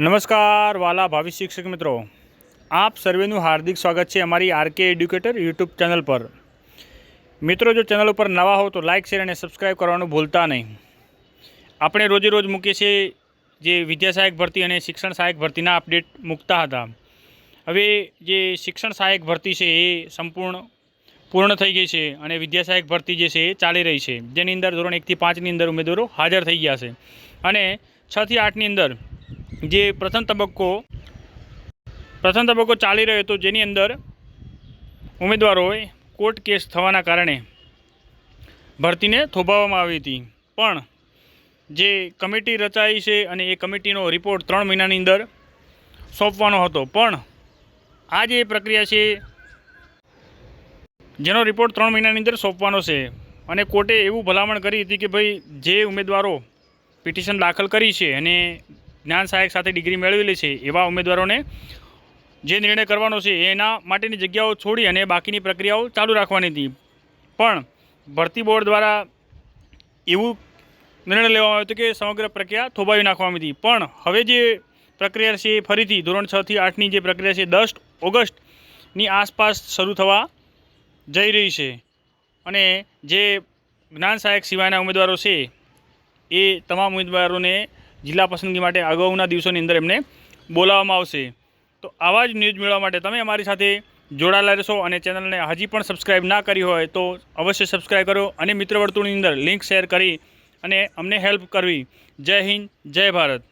નમસ્કાર, વાલા ભાવિ શિક્ષક મિત્રો. આપ સર્વેનું હાર્દિક સ્વાગત છે અમારી આરકે એડ્યુકેટર યુટ્યુબ ચેનલ પર. મિત્રો, જો ચેનલ ઉપર નવા હો તો લાઇક શેર અને સબસ્ક્રાઇબ કરવાનું ભૂલતા નહીં. આપણે રોજે રોજ મૂકીએ છીએ જે વિદ્યા સહાયક ભરતી અને શિક્ષણ સહાયક ભરતીના અપડેટ મૂકતા હતા. હવે જે શિક્ષણ સહાયક ભરતી છે એ સંપૂર્ણ, પૂર્ણ થઈ ગઈ છે અને વિદ્યા સહાયક ભરતી જે છે એ ચાલી રહી છે. જેની અંદર ધોરણ એકથી પાંચની અંદર ઉમેદવારો હાજર થઈ ગયા છે. અને છથી આઠની અંદર જે પ્રથમ તબક્કો પ્રથમ તબક્કો ચાલી રહ્યો હતો, જેની અંદર ઉમેદવારોએ કોર્ટ કેસ થવાના કારણે ભરતીને થોભાવવામાં આવી હતી. પણ જે કમિટી રચાઈ છે અને એ કમિટીનો રિપોર્ટ ત્રણ મહિનાની અંદર સોંપવાનો હતો. પણ આ જે પ્રક્રિયા છે, જેનો રિપોર્ટ ત્રણ મહિનાની અંદર સોંપવાનો છે અને કોર્ટે એવું ભલામણ કરી હતી કે ભાઈ, જે ઉમેદવારો પિટિશન દાખલ કરી છે અને જ્ઞાન સહાયક સાથે ડિગ્રી મેળવેલી છે એવા ઉમેદવારોને જે નિર્ણય કરવાનો છે એના માટેની જગ્યાઓ છોડી અને બાકીની પ્રક્રિયાઓ ચાલુ રાખવાની હતી. પણ ભરતી બોર્ડ દ્વારા એવું નિર્ણય લેવામાં આવ્યો હતો કે સમગ્ર પ્રક્રિયા થોભાવી નાખવામાં હતી. પણ હવે જે પ્રક્રિયા છે એ ફરીથી ધોરણ છથી આઠની જે પ્રક્રિયા છે દસ ઓગસ્ટની આસપાસ શરૂ થવા જઈ રહી છે. અને જે જ્ઞાન સહાયક સિવાયના ઉમેદવારો છે એ તમામ ઉમેદવારોને જિલ્લા પસંદગી માટે અગાઉના દિવસોની અંદર એમને બોલાવવામાં આવશે. તો આવા જ ન્યૂઝ મેળવવા માટે તમે અમારી સાથે જોડાયેલા રહેશો અને ચેનલને હજી પણ સબસ્ક્રાઈબ ના કરી હોય તો અવશ્ય સબસ્ક્રાઈબ કરો અને મિત્ર વર્તુળની અંદર લિંક શેર કરી અને અમને હેલ્પ કરવી. જય હિન્દ, જય ભારત.